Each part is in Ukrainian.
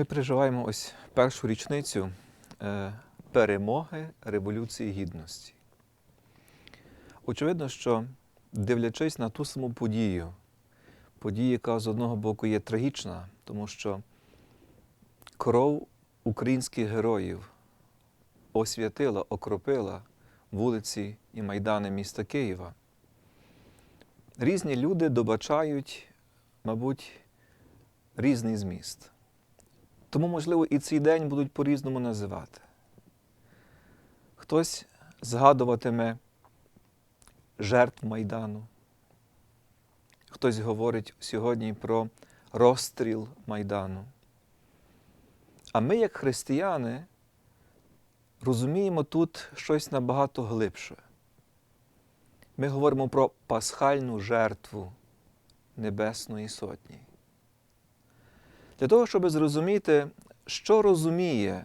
Ми переживаємо ось першу річницю е, перемоги Революції Гідності. Очевидно, що дивлячись на ту саму подію, подію, яка з одного боку є трагічна, тому що кров українських героїв освятила, окропила вулиці і майдани міста Києва. Різні люди добачають, мабуть, різний зміст. Тому, можливо, і цей день будуть по-різному називати. Хтось згадуватиме жертв Майдану, хтось говорить сьогодні про розстріл Майдану. А ми, як християни, розуміємо тут щось набагато глибше. Ми говоримо про пасхальну жертву Небесної Сотні. Для того, щоб зрозуміти, що розуміє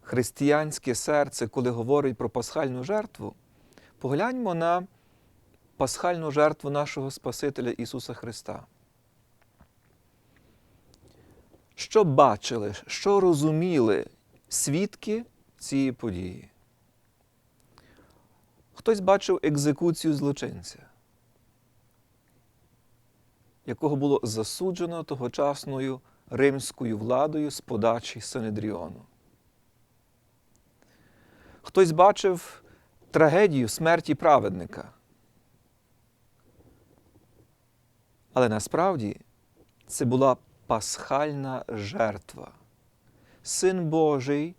християнське серце, коли говорить про пасхальну жертву, погляньмо на пасхальну жертву нашого Спасителя Ісуса Христа. Що бачили, що розуміли свідки цієї події? Хтось бачив екзекуцію злочинця, якого було засуджено тогочасною римською владою з подачі Синедріону. Хтось бачив трагедію смерті праведника. Але насправді це була пасхальна жертва. Син Божий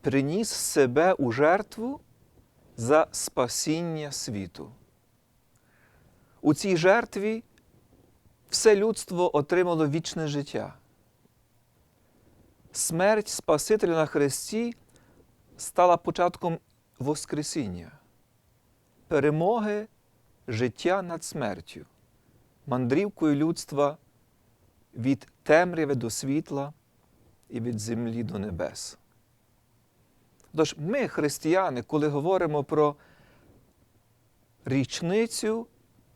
приніс себе у жертву за спасіння світу. У цій жертві все людство отримало вічне життя. Смерть Спасителя на Христі стала початком Воскресіння, перемоги життя над смертю, мандрівкою людства від темряви до світла і від землі до небес. Тож ми, християни, коли говоримо про річницю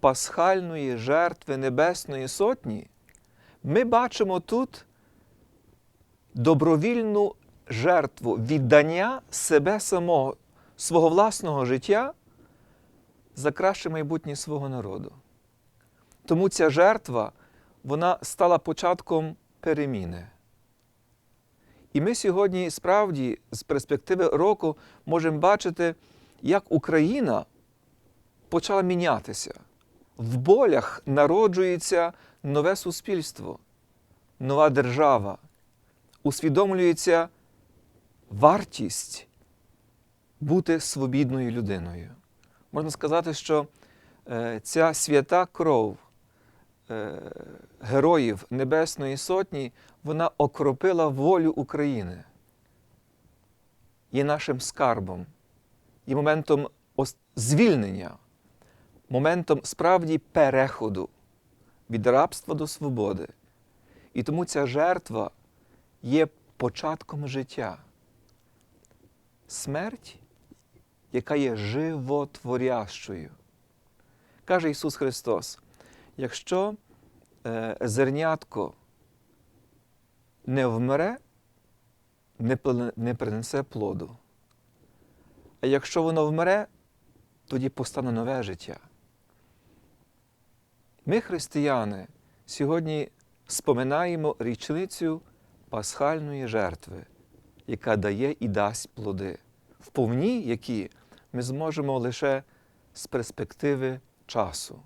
пасхальної жертви Небесної Сотні, ми бачимо тут добровільну жертву віддання себе самого, свого власного життя за краще майбутнє свого народу. Тому ця жертва вона стала початком переміни. І ми сьогодні справді з перспективи року можемо бачити, як Україна почала мінятися. В болях народжується нове суспільство, нова держава, усвідомлюється вартість бути свобідною людиною. Можна сказати, що е, ця свята кров е, героїв Небесної Сотні вона окропила волю України. Є нашим скарбом, є моментом звільнення, моментом справді переходу від рабства до свободи. І тому ця жертва є початком життя. Смерть, яка є животворящою. Каже Ісус Христос: якщо е, зернятко не вмре, не, не принесе плоду. А якщо воно вмре, тоді постане нове життя. Ми, християни, сьогодні споминаємо річницю пасхальної жертви, яка дає і дасть плоди, вповні які ми зможемо лише з перспективи часу.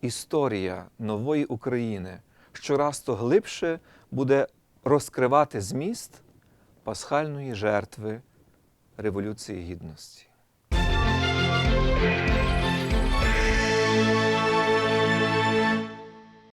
Історія нової України щораз то глибше буде розкривати зміст пасхальної жертви Революції Гідності.